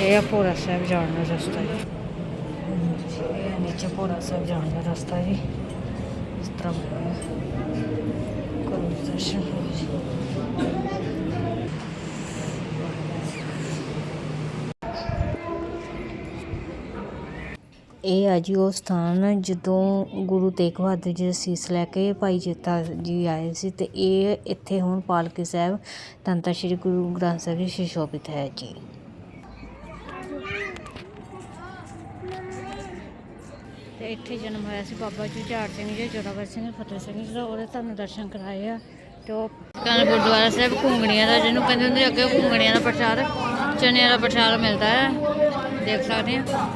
ਇਹ ਆ ਭੋਰਾ ਸਾਹਿਬ ਜਾਣ ਦਾ ਰਸਤਾ ਜੀ। ਇਹ ਨੀਚੇ ਭੋਰਾ ਸਾਹਿਬ ਜਾਣ ਦਾ ਰਸਤਾ ਜੀ। ਇਸ ਤਰ੍ਹਾਂ ਕਰੋ ਦਰਸ਼ਨ ਇਹ ਆ ਜੀ ਉਹ ਸਥਾਨ ਜਦੋਂ ਗੁਰੂ ਤੇਗ ਬਹਾਦਰ ਜੀ ਦਾ ਸੀਸ ਲੈ ਕੇ ਭਾਈ ਜੇਤਾ ਜੀ ਆਏ ਸੀ ਤੇ ਇਹ ਇੱਥੇ ਹੁਣ ਪਾਲਕੀ ਸਾਹਿਬ ਤੰਤਾ ਸ੍ਰੀ ਗੁਰੂ ਗ੍ਰੰਥ ਸਾਹਿਬ ਜੀ ਸੁਸ਼ੋਭਿਤ ਹੈ ਜੀ। ਇੱਥੇ ਜਨਮ ਹੋਇਆ ਸੀ ਬਾਬਾ ਜੁਝਾਰ ਸਿੰਘ ਜੀ, ਜੋਰਾਵਰ ਸਿੰਘ, ਫਤਿਹ ਸਿੰਘ ਜੀ ਦਾ ਉਹਦੇ ਤੁਹਾਨੂੰ ਦਰਸ਼ਨ ਕਰਾਏ ਆ, ਤੇ ਉਹ ਕਾਨ ਗੁਰਦੁਆਰਾ ਸਾਹਿਬ ਘੁੰਗਣੀਆਂ ਦਾ, ਜਿਹਨੂੰ ਕਹਿੰਦੇ ਹੁੰਦੇ ਅੱਗੇ ਘੁੰਗਣੀਆਂ ਦਾ ਪ੍ਰਸ਼ਾਦ, ਚਨਿਆਂ ਦਾ ਪ੍ਰਸ਼ਾਦ ਮਿਲਦਾ ਹੈ, ਦੇਖ ਸਕਦੇ ਆ।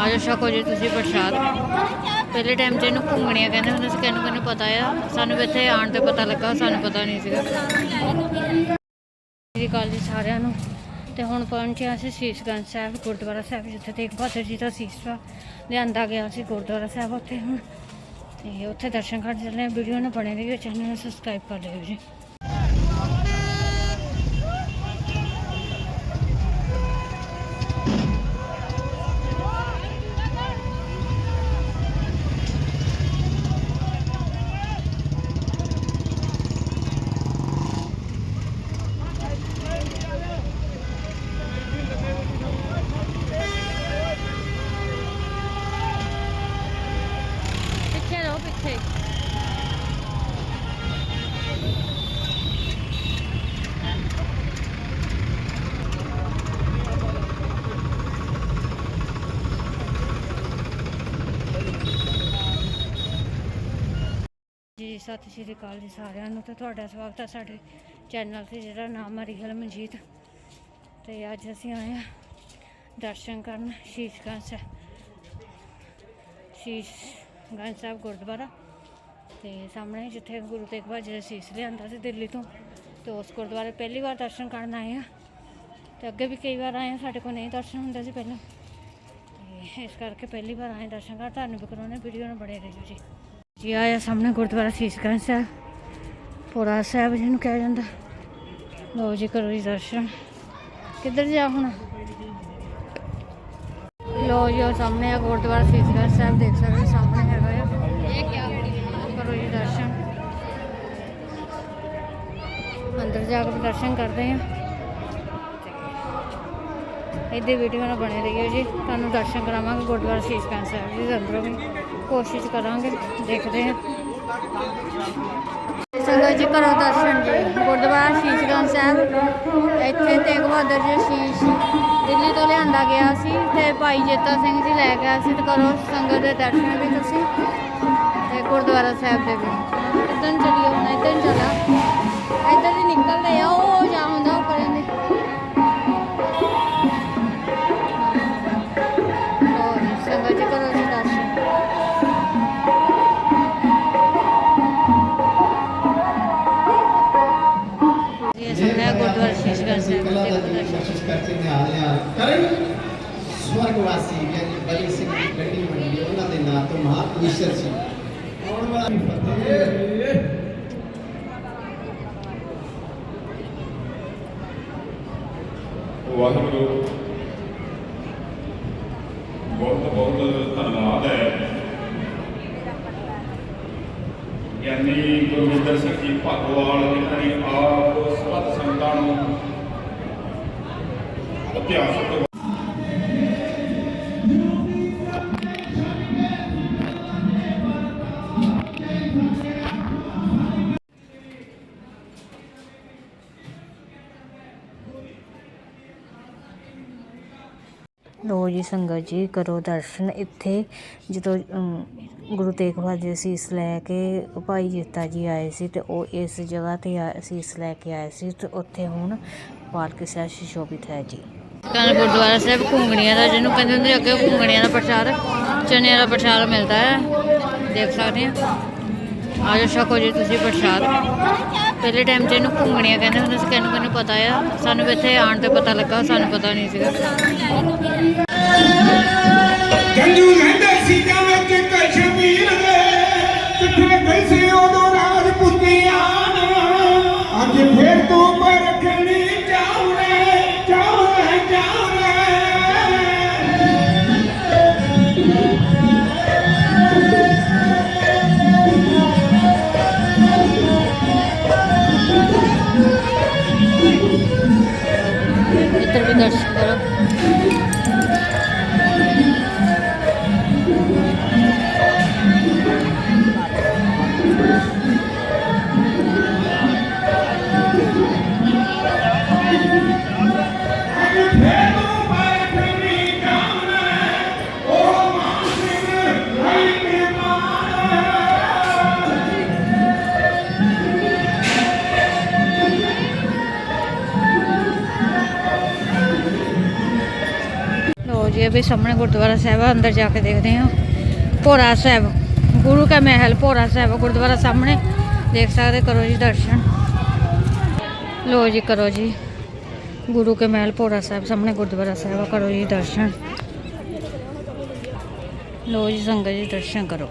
ਆਜੋ ਛਕੋ ਜੀ ਤੁਸੀਂ ਪ੍ਰਸ਼ਾਦ। ਪਹਿਲੇ ਟਾਈਮ 'ਚ ਇਹਨੂੰ ਘੁੰਗਣੀਆਂ ਕਹਿੰਦੇ ਹੁੰਦੇ ਸੀ, ਕਿਹਨੂੰ ਕਿਹਨੂੰ ਪਤਾ ਆ? ਸਾਨੂੰ ਵੀ ਇੱਥੇ ਆਉਣ ਤੇ ਪਤਾ ਲੱਗਾ, ਸਾਨੂੰ ਪਤਾ ਨਹੀਂ ਸੀਗਾ। ਜੀ ਕਾਲ ਜੀ ਸਾਰਿਆਂ ਨੂੰ। ਤੇ ਹੁਣ ਪਹੁੰਚਿਆ ਸੀ ਸ਼ੀਸ਼ਗੰਜ ਸਾਹਿਬ, ਗੁਰਦੁਆਰਾ ਸਾਹਿਬ, ਜਿੱਥੇ ਤੇਗ ਬਹਾਦਰ ਜੀ ਦਾ ਸੀਸ ਲਿਆਂਦਾ ਗਿਆ ਸੀ ਗੁਰਦੁਆਰਾ ਸਾਹਿਬ ਉੱਥੇ ਹੁਣ। ਤੇ ਉੱਥੇ ਦਰਸ਼ਨ ਕਰਨ ਚੱਲੇ ਵੀਡੀਓ ਨੂੰ ਬਣੇ ਰਹੀਓ, ਚੈਨਲ ਨੂੰ ਸਬਸਕ੍ਰਾਈਬ ਕਰ ਲਿਓ ਜੀ। ਸਤਿ ਸ਼੍ਰੀ ਅਕਾਲ ਜੀ ਸਾਰਿਆਂ ਨੂੰ ਤੇ ਤੁਹਾਡਾ ਸਵਾਗਤ ਹੈ ਸਾਡੇ ਚੈਨਲ ਤੇ ਜਿਹੜਾ ਨਾਮ ਹੈ ਰਿਹਲ ਮਨਜੀਤ। ਤੇ ਅੱਜ ਅਸੀਂ ਆਏ ਹਾਂ ਦਰਸ਼ਨ ਕਰਨ ਸ਼ੀਸ਼ਗੰਜ ਸਾਹਿਬ। ਸ਼ੀਸ਼ ਗੰਜ ਸਾਹਿਬ ਗੁਰਦੁਆਰਾ। ਤੇ ਸਾਹਮਣੇ ਜਿੱਥੇ ਗੁਰੂ ਤੇਗ ਬਹਾਦਰ ਜੀ ਦਾ ਸੀਸ ਲਿਆਂਦਾ ਸੀ ਦਿੱਲੀ ਤੋਂ, ਤੇ ਉਸ ਗੁਰਦੁਆਰੇ ਪਹਿਲੀ ਵਾਰ ਦਰਸ਼ਨ ਕਰਨ ਆਏ ਆ। ਤੇ ਅੱਗੇ ਵੀ ਕਈ ਵਾਰ ਆਏ ਆ, ਸਾਡੇ ਕੋਲ ਨਹੀਂ ਦਰਸ਼ਨ ਹੁੰਦੇ ਸੀ ਪਹਿਲਾਂ। ਤੇ ਇਸ ਕਰਕੇ ਪਹਿਲੀ ਵਾਰ ਆਏ ਦਰਸ਼ਨ ਕਰ ਤੁਹਾਨੂੰ ਵੀ ਕਰਾਉਣੇ ਵੀਡੀਓ ਨੂੰ ਬੜੇ ਰਹਿਓ ਜੀ। ਜੀ ਆਇਆ ਸਾਹਮਣੇ ਗੁਰਦੁਆਰਾ ਸੀਸ ਸਾਹਿਬ। ਪੂਰਾ ਸਾਹਿਬ ਜਿਹਨੂੰ ਕਿਹਾ ਜਾਂਦਾ। ਲੋ ਜੀ ਕਰੋ ਜੀ ਦਰਸ਼ਨ। ਕਿੱਧਰ ਜਾ ਹੁਣ? ਲੋ ਜੀ ਉਹ ਸਾਹਮਣੇ ਆ ਗੁਰਦੁਆਰਾ ਸੀਸਗੰਜ ਸਾਹਿਬ, ਦੇਖ ਸਕਦੇ ਸਾਹਮਣੇ ਹੈਗਾ ਆ। ਇਹ ਕੀ ਕਰੋ ਜੀ ਦਰਸ਼ਨ। ਅੰਦਰ ਜਾ ਕੇ ਦਰਸ਼ਨ ਕਰਦੇ ਆ। ਇਹਦੇ ਵੀਡੀਓ ਨਾਲ ਬਣੇ ਰਹੀਓ ਜੀ। ਤੁਹਾਨੂੰ ਦਰਸ਼ਨ ਕਰਾਵਾਂਗੇ ਗੁਰਦੁਆਰਾ ਸੀਸਗੰਜ ਸਾਹਿਬ ਜੀ ਦੇ ਅੰਦਰੋਂ ਵੀ। ਕੋਸ਼ਿਸ਼ ਕਰਾਂਗੇ, ਦੇਖਦੇ ਹਾਂ। ਸੰਗਤ ਜੀ ਕਰੋ ਦਰਸ਼ਨ ਜੀ। ਗੁਰਦੁਆਰਾ ਸ਼ੀਸ਼ਗੰਜ ਸਾਹਿਬ। ਇੱਥੇ ਤੇਗ ਬਹਾਦਰ ਜੀ ਸ਼ੀਸ਼ ਦਿੱਲੀ ਤੋਂ ਲਿਆਂਦਾ ਗਿਆ ਸੀ ਤੇ ਭਾਈ ਜੇਤਾ ਸਿੰਘ ਜੀ ਲੈ ਗਿਆ ਸੀ ਤੇ ਕਰੋ ਸੰਗਤ ਦੇ ਦਰਸ਼ਨ ਵੀ ਤੁਸੀਂ ਤੇ ਗੁਰਦੁਆਰਾ ਸਾਹਿਬ ਦੇ ਵੀ। ਇੱਧਰ ਨੂੰ ਚੱਲੀਏ ਹੁਣ ਇੱਧਰ ਨੂੰ ਚੱਲਾਂ। ਇੱਧਰ ਦੀ ਨਿਕਲਦੇ ਆ, ਉਹ ਸਵਰਗਵਾਸੀ ਗਿਆਨੀ ਬਲੀ ਸਿੰਘ ਦੀ ਗੱਡੀ ਮੰਡੀ ਉਹਨਾਂ ਦੇ ਨਾਂ ਤੋਂ ਮਹਾਪੁਰਸ਼ਰ ਸੀ। ਆਉਣ ਵਾਲਾ ਫਤਿਹ ਵਾਹਿਗੁਰੂ, ਬਹੁਤ ਬਹੁਤ ਧੰਨਵਾਦ ਹੈ। ਗਿਆਨੀ ਗੁਰਵਿੰਦਰ ਸਿੰਘ ਜੀ ਭਗਵਾਲ ਜਿਨ੍ਹਾਂ ਨੇ ਆਪ ਸਬਤ ਸੰਗਤਾਂ ਨੂੰ ਇਤਿਹਾਸਕ ਲੋ ਸੰਗਤ ਜੀ ਕਰੋ ਦਰਸ਼ਨ। ਇੱਥੇ ਜਦੋਂ ਗੁਰੂ ਤੇਗ ਬਹਾਦਰ ਜੀ ਸੀਸ ਲੈ ਕੇ ਭਾਈ ਜੇਤਾ ਜੀ ਆਏ ਸੀ ਅਤੇ ਉਹ ਇਸ ਜਗ੍ਹਾ ਤੇ ਆ- ਅਸੀਸ ਲੈ ਕੇ ਆਏ ਸੀ ਅਤੇ ਉੱਥੇ ਹੁਣ ਪਾਰਕ ਸਾਹਿਬ ਸੁਸ਼ੋਭਿਤ ਹੈ ਜੀ। ਕਾਨ ਗੁਰਦੁਆਰਾ ਸਾਹਿਬ ਘੁੰਗਣੀਆਂ ਦਾ, ਜਿਹਨੂੰ ਕਹਿੰਦੇ ਹੁੰਦੇ ਅੱਗੇ ਘੁੰਗਣੀਆਂ ਦਾ ਪ੍ਰਸ਼ਾਦ, ਚਨਿਆਂ ਦਾ ਪ੍ਰਸ਼ਾਦ ਮਿਲਦਾ ਹੈ। ਦੇਖ ਸਕਦੇ ਆ। ਆਜੋ ਛਕੋ ਜੀ, ਤੁਸੀਂ ਪ੍ਰਸ਼ਾਦ। ਪਹਿਲੇ ਟਾਈਮ 'ਚ ਇਹਨੂੰ ਘੁੰਗਣੀਆਂ ਕਹਿੰਦੇ ਹੁੰਦੇ ਸੀ, ਕਿਹਨੂੰ ਕਿਹਨੂੰ ਪਤਾ ਆ। ਸਾਨੂੰ ਇੱਥੇ ਆਉਣ ਤੇ ਪਤਾ ਲੱਗਾ, ਸਾਨੂੰ ਪਤਾ ਨਹੀਂ ਸੀਗਾ। ਗੰਜੂ ਰਹਿੰਦੇ ਸੀ ਵਿੱਚ ਕਸ਼ਮੀਰ ਦੇ। ਕਿੱਥੇ ਗਈ ਸੀ ਉਦੋਂ ਰਾਜਪੂਤੀਆਂ ਅੱਜ ਫੇਰ ਤੂੰ ਪਰਖਣੀ ਵੀ ਸਾਹਮਣੇ ਗੁਰਦੁਆਰਾ ਸਾਹਿਬ ਆ, ਅੰਦਰ ਜਾ ਕੇ ਦੇਖਦੇ ਹਾਂ। ਭੋਰਾ ਸਾਹਿਬ, ਗੁਰੂ ਕਾ ਮਹਿਲ ਭੋਰਾ ਸਾਹਿਬ, ਗੁਰਦੁਆਰਾ ਸਾਹਮਣੇ। ਦੇਖ ਸਕਦੇ ਕਰੋ ਜੀ ਦਰਸ਼ਨ। ਲੋ ਜੀ, ਕਰੋ ਜੀ। ਗੁਰੂ ਕੇ ਮਹਿਲ ਭੋਰਾ ਸਾਹਿਬ ਸਾਹਮਣੇ ਗੁਰਦੁਆਰਾ ਸਾਹਿਬ ਕਰੋ ਜੀ ਦਰਸ਼ਨ। ਲੋ ਜੀ, ਸੰਗਤ ਜੀ, ਦਰਸ਼ਨ ਕਰੋ।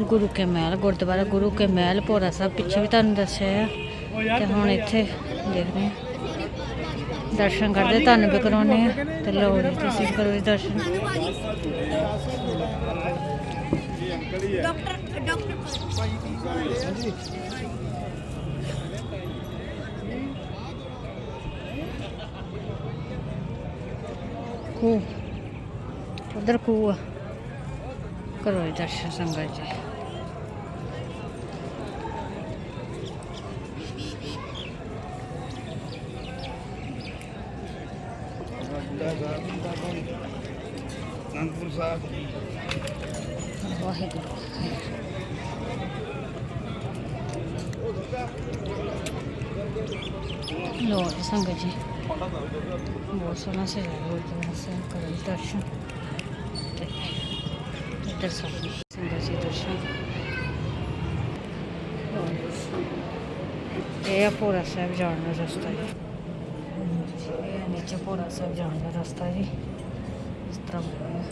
ਗੁਰੂ ਕੇ ਮਹਿਲ, ਗੁਰਦੁਆਰਾ ਗੁਰੂ ਕੇ ਮਹਿਲ ਭੋਰਾ ਸਾਹਿਬ, ਪਿੱਛੇ ਵੀ ਤੁਹਾਨੂੰ ਦੱਸਿਆ ਆ। ਤੇ ਹੁਣ ਇੱਥੇ ਦੇਖਦੇ ਹਾਂ। ਦਰਸ਼ਨ ਕਰਦੇ ਤੁਹਾਨੂੰ ਵੀ ਕਰਾਉਣੇ ਆ ਤੇ ਲਓ ਜੀ ਤੁਸੀਂ ਵੀ ਕਰੋ ਜੀ ਦਰਸ਼ਨ ਖੂਹ ਉਧਰ ਖੂਹ ਆ ਕਰੋ ਜੀ ਦਰਸ਼ਨ ਸੰਗਤ ਜੀ ਅਨੰਦਪੁਰ ਸਾਹਿਬ ਵਾਹਿਗੁਰੂ। ਲੋ ਸੰਗਤ ਜੀ। ਬਹੁਤ ਸੋਹਣਾ ਸਜਾਇਆ ਗੁਰਦੁਆਰਾ ਸਾਹਿਬ ਕਰੋ ਜੀ ਦਰਸ਼ਨ। ਤੇ ਇੱਧਰ ਸਾਹਮਣੇ ਸੰਗਤ ਜੀ ਦਰਸ਼ਨ। ਇਹ ਆ ਭੋਰਾ ਸਾਹਿਬ ਜਾਣ ਦਾ ਰਸਤਾ ਜੀ। ਇਹ ਆ ਨੀਚੇ ਭੋਰਾ ਸਾਹਿਬ ਜਾਣ ਦਾ ਰਸਤਾ ਜੀ। ਇਸ ਤਰ੍ਹਾਂ ਬਣਿਆ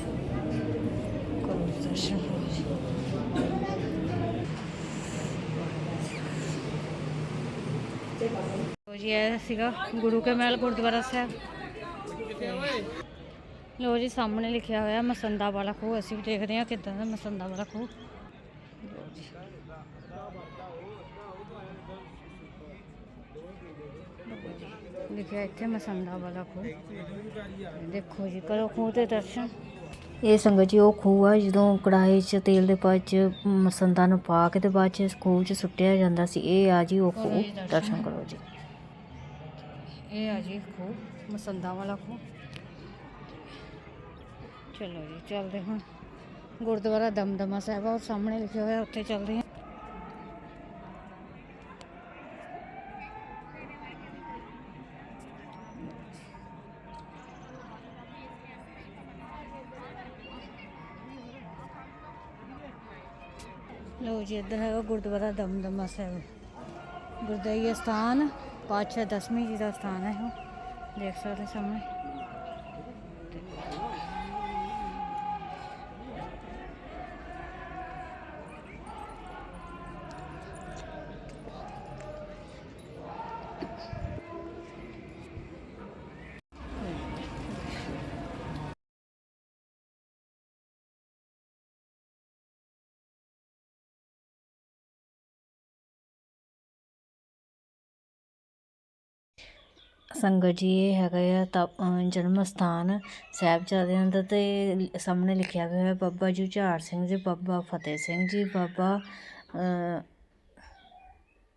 ਲੋ ਜੀ। ਇਹ ਸੀਗਾ ਗੁਰੂ ਕੇ ਮਹਿਲ, ਗੁਰਦੁਆਰਾ ਸਾਹਿਬ। ਤੇ ਲੋ ਜੀ, ਸਾਹਮਣੇ ਲਿਖਿਆ ਹੋਇਆ ਮਸੰਦਾ ਵਾਲਾ ਖੂਹ। ਅਸੀਂ ਵੀ ਦੇਖਦੇ ਹਾਂ ਕਿੱਦਾਂ ਦਾ ਮਸੰਦਾ ਵਾਲਾ ਖੂਹ। ਲਓ ਜੀ। ਲਿਖਿਆ ਇੱਥੇ ਮਸੰਦਾ ਵਾਲਾ ਖੂਹ। ਦੇਖੋ ਜੀ ਕਰੋ ਖੂਹ ਤੇ ਦਰਸ਼ਨ। ਇਹ ਸੰਗਤ ਜੀ ਉਹ ਖੂਹ ਆ ਜਦੋਂ ਕੜਾਹੀ 'ਚ ਤੇਲ ਦੇ ਬਾਅਦ 'ਚ ਮਸੰਦਾ ਨੂੰ ਪਾ ਕੇ ਤੇ ਬਾਅਦ 'ਚ ਖੂਹ 'ਚ ਸੁੱਟਿਆ ਜਾਂਦਾ ਸੀ ਇਹ ਆ ਜੀ ਉਹ ਖੂਹ। ਦਰਸ਼ਨ ਕਰੋ ਜੀ। ਇਹ ਆ ਜੀ ਖੂਹ ਮਸੰਦਾ ਵਾਲਾ ਖੂਹ। ਚਲੋ ਜੀ ਚੱਲਦੇ ਹਾਂ। ਗੁਰਦੁਆਰਾ ਦਮਦਮਾ ਸਾਹਿਬ ਆ ਉਹ ਸਾਹਮਣੇ ਲਿਖਿਆ ਹੋਇਆ ਉੱਥੇ ਚੱਲਦੇ ਹਾਂ। ਲੋ ਜੀ, ਇੱਧਰ ਹੈਗਾ ਗੁਰਦੁਆਰਾ ਦਮਦਮਾ ਸਾਹਿਬ। ਗੁਰਦਈ ਸਥਾਨ, ਪਾਤਸ਼ਾਹ ਦਸਵੀਂ ਜੀ ਦਾ ਸਥਾਨ ਹੈ ਉਹ। ਦੇਖ ਸਕਦੇ ਸਾਹਮਣੇ। ਸੰਗਤ ਜੀ, ਇਹ ਹੈਗਾ ਆ ਤਪ ਜਨਮ ਸਥਾਨ ਸਾਹਿਬਜ਼ਾਦਿਆਂ ਦਾ ਤੇ ਸਾਹਮਣੇ ਲਿਖਿਆ ਹੋਇਆ ਬਾਬਾ ਜੁਝਾਰ ਸਿੰਘ ਜੀ, ਬਾਬਾ ਫਤਿਹ ਸਿੰਘ ਜੀ, ਬਾਬਾ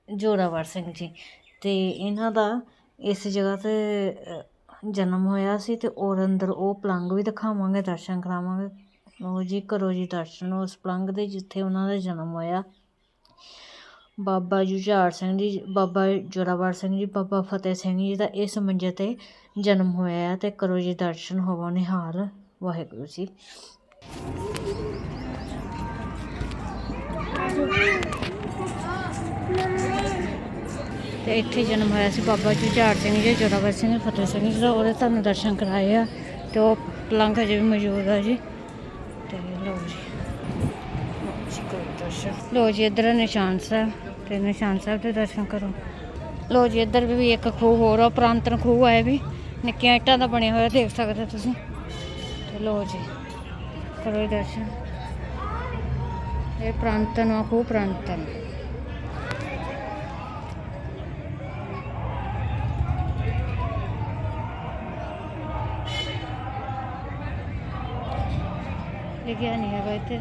ਜੋਰਾਵਰ ਸਿੰਘ ਜੀ। ਤੇ ਇਹਨਾਂ ਦਾ ਇਸ ਜਗ੍ਹਾ ਤੇ ਜਨਮ ਹੋਇਆ ਸੀ ਤੇ ਔਰ ਅੰਦਰ ਉਹ ਪਲੰਗ ਵੀ ਦਿਖਾਵਾਂਗੇ, ਦਰਸ਼ਨ ਕਰਾਵਾਂਗੇ। ਉਹ ਜੀ ਕਰੋ ਜੀ ਦਰਸ਼ਨ, ਉਸ ਪਲੰਗ ਦੇ ਜਿੱਥੇ ਉਹਨਾਂ ਦਾ ਜਨਮ ਹੋਇਆ। ਬਾਬਾ ਜੁਝਾਰ ਸਿੰਘ ਜੀ ਬਾਬਾ ਜੋਰਾਵਰ ਸਿੰਘ ਜੀ ਬਾਬਾ ਫਤਿਹ ਸਿੰਘ ਜੀ ਦਾ ਇਸ ਮੰਜੇ ਤੇ ਜਨਮ ਹੋਇਆ ਅਤੇ ਕਰੋ ਜੀ ਦਰਸ਼ਨ ਹੋਵੋ ਨਿਹਾਲ ਵਾਹਿਗੁਰੂ ਜੀ। ਤੇ ਇੱਥੇ ਜਨਮ ਹੋਇਆ ਸੀ ਬਾਬਾ ਜੁਝਾਰ ਸਿੰਘ ਜੀ ਜੋਰਾਵਰ ਸਿੰਘ ਜੀ, ਫਤਿਹ ਸਿੰਘ ਜੀ ਦਾ। ਉਹਦੇ ਤੁਹਾਨੂੰ ਦਰਸ਼ਨ ਕਰਾਏ ਆ ਤੇ ਉਹ ਪਲੰਘ ਅਜੇ ਵੀ ਮੌਜੂਦ ਆ ਜੀ। ਤੇ ਲਓ ਜੀ। ਲਓ ਕੁਛ ਲੋ ਜੀ, ਇਧਰ ਨਿਸ਼ਾਨ ਸਾਹਿਬ ਤੇ ਨਿਸ਼ਾਨ ਸਾਹਿਬ ਦੇ ਦਰਸ਼ਨ ਕਰੋ। ਲੋ ਜੀ, ਇਧਰ ਵੀ ਇੱਕ ਖੂਹ ਹੋਰ ਆ, ਪ੍ਰਾਂਤਨ ਖੂਹ ਹੈ ਵੀ। ਨਿੱਕੀਆਂ ਇੱਟਾਂ ਦਾ ਬਣਿਆ ਹੋਇਆ, ਦੇਖ ਸਕਦੇ ਤੁਸੀਂ। ਤੇ ਲੋ ਜੀ, ਕਰੋ ਇਹ ਦਰਸ਼ਨ। ਇਹ ਪ੍ਰਾਂਤਨ ਆ, ਖੂਹ ਪ੍ਰਾਂਤਨ। ਲਿਖਿਆ ਨਹੀਂ ਹੈਗਾ ਇੱਥੇ।